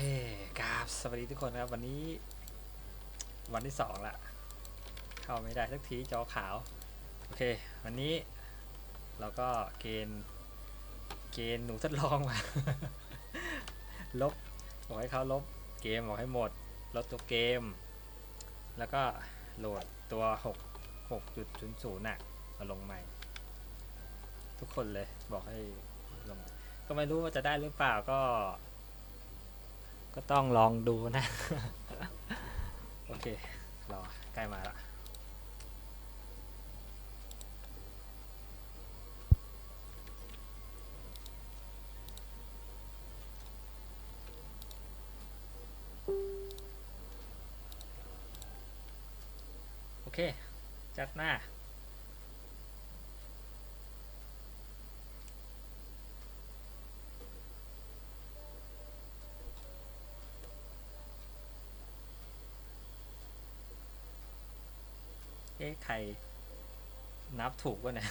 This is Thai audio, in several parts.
เคกราบสวัสดีทุกคนครับ วันนี้ วันที่สองละเข้าไม่ได้สักทีจอขาว โอเค วันนี้ เราก็เกณฑ์ เกณฑ์หนูทดลองมา ลบบอกให้เขาลบเกมบอกให้หมด ลบตัวเกม แล้วก็โหลดตัว 6 6.00น่ะมาลงใหม่ ทุกคนเลยบอกให้ลง ก็ไม่รู้ว่าจะได้หรือเปล่าก็ ก็ต้องลองดูนะ โอเค รอ ใกล้มาละโอเค จัดหน้า อ๊ะใครนับถูกวะเนี่ย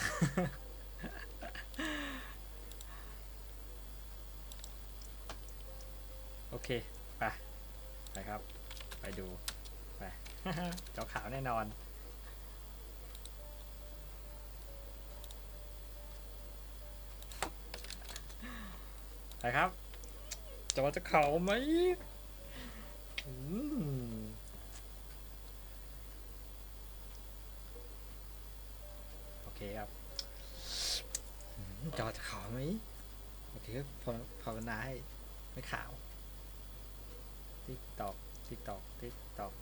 โอเค ไป ไปครับ ไปดู ไปจอขาวแน่นอนไปครับจอจะเขาไหม จอจะขาวไหมโอเคภาวภาวนาให้ไม่ขาวติ๊กตอกติ๊กตอกติ๊กตอก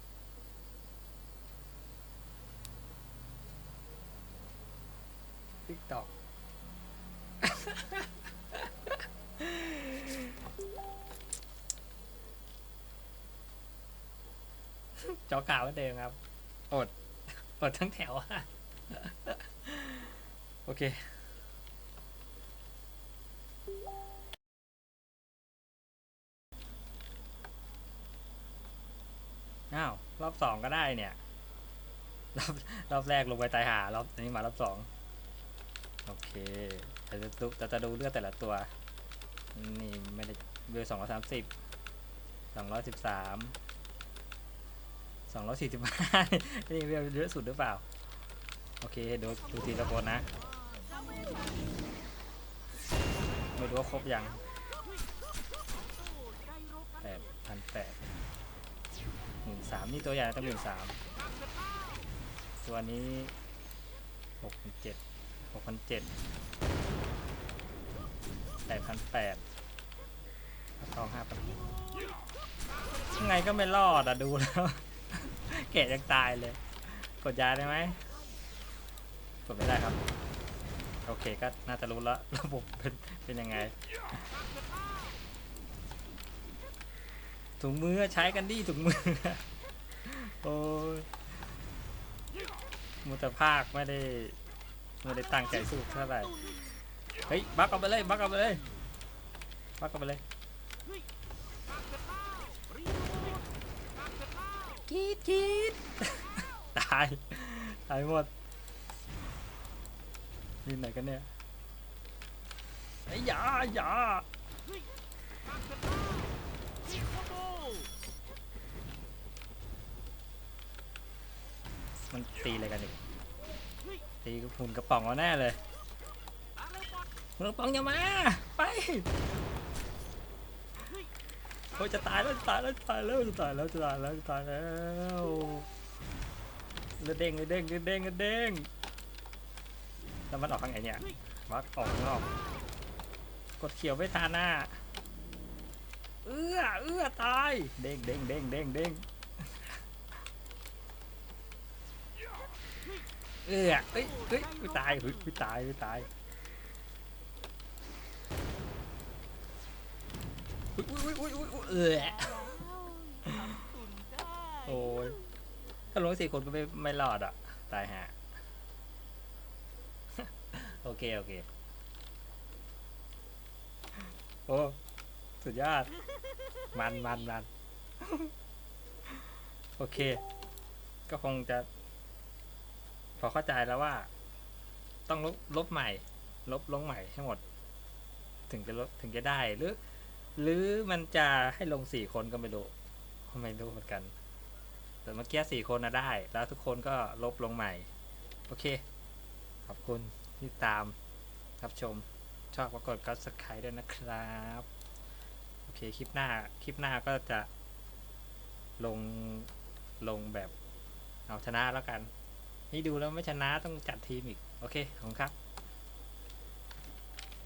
ติ๊กตอกจอขาวเหมือนเดิมครับ อด อดทั้งแถวอะโอเค อ้าว รอบสองก็ได้เนี่ยรอบรอบแรกลงไปตายหารอบนี้มารอบสองโอเคแต่จะดูแต่จะดูเลือดแต่ละตัว นี่ไม่ได้เบลสองร้อยสามสิบสองร้อยสิบสามสองร้อยสี่สิบห้านี่เบลเยอะสุดหรือเปล่า โอเคดูดูทีละคนนะ ไม่รู้ว่าครบยังแปดพันแปด หมื่นสามนี่ตัวใหญ่ตั้งหมื่นสามตัวนี้หกพันเจ็ดหกพันเจ็ดแปดพันแปดทองห้าพันยังไงก็ไม่รอดอะดูแล้วแกะยังตายเลย กดยาได้ไหมกดไม่ได้ครับ โอเคก็น่าจะรู้แล้วระบบเป็นเป็นยังไง ถุงมือใช้กันดิถุงมือ โอ้ยมุตภาคไม่ได้ไม่ได้ตั้งใจสู้เท่าไหร่ เฮ้ยบักเอาไปเลยบักเอาไปเลยบักเอาไปเลยกรีดกรีดตายตายหมดนี่ไหนกันเนี่ยไอ้ยอย่าอย่า มันตีอะไรกันอีกตีกับหุ่นกระป๋องเอาแน่เลยหุ่นกระป๋องอย่ามาไปโอ้ยจะตายแล้วจะตายแล้วจะตายแล้วจะตายแล้วจะตายแล้วจะตายแล้วเลือดเด้งเลือดเด้งเลือดเด้งเลือดเด้งแล้วมันออกทางไหนเนี่ยวัดออกข้างนอกกดเขียวไม่ทานหน้า เอื้อเอื้อตาย เด้งเด้งเด้งเด้งเด้ง เอื้อเอ้ยเอ้ยไม่ตายเฮ้ยไม่ตายไม่ตายอุ้ยอุ้ยอุ้ยอุ้ยอุ้ยเอื้อโอ้ยถ้าลงสี่คนก็ไม่ไม่รอดอะ ตายฮะโอเค โอเค โอ้สุดยอด มันมันมันโอเค ก็คงจะ อเข้าใจแล้วว่า ต้องลบลบใหม่ ลบลงใหม่ให้หมด ถึงจะลบถึงจะได้หรือ หรือมันจะให้ลงสี่คนก็ไม่รู้ไม่รู้เหมือนกัน แต่เมื่อกี้สี่คนนะได้ แล้วทุกคนก็ลบลงใหม่ โอเค ขอบคุณที่ตามรับชม ชอบก็กดก็สไครด้วยนะครับ โอเค คลิปหน้า คลิปหน้าก็จะลง ลงแบบเอาชนะแล้วกัน นี่ดูแล้วไม่ชนะต้องจัดทีมอีก โอเค ขอบคุณครับ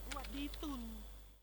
สวัสดีตุน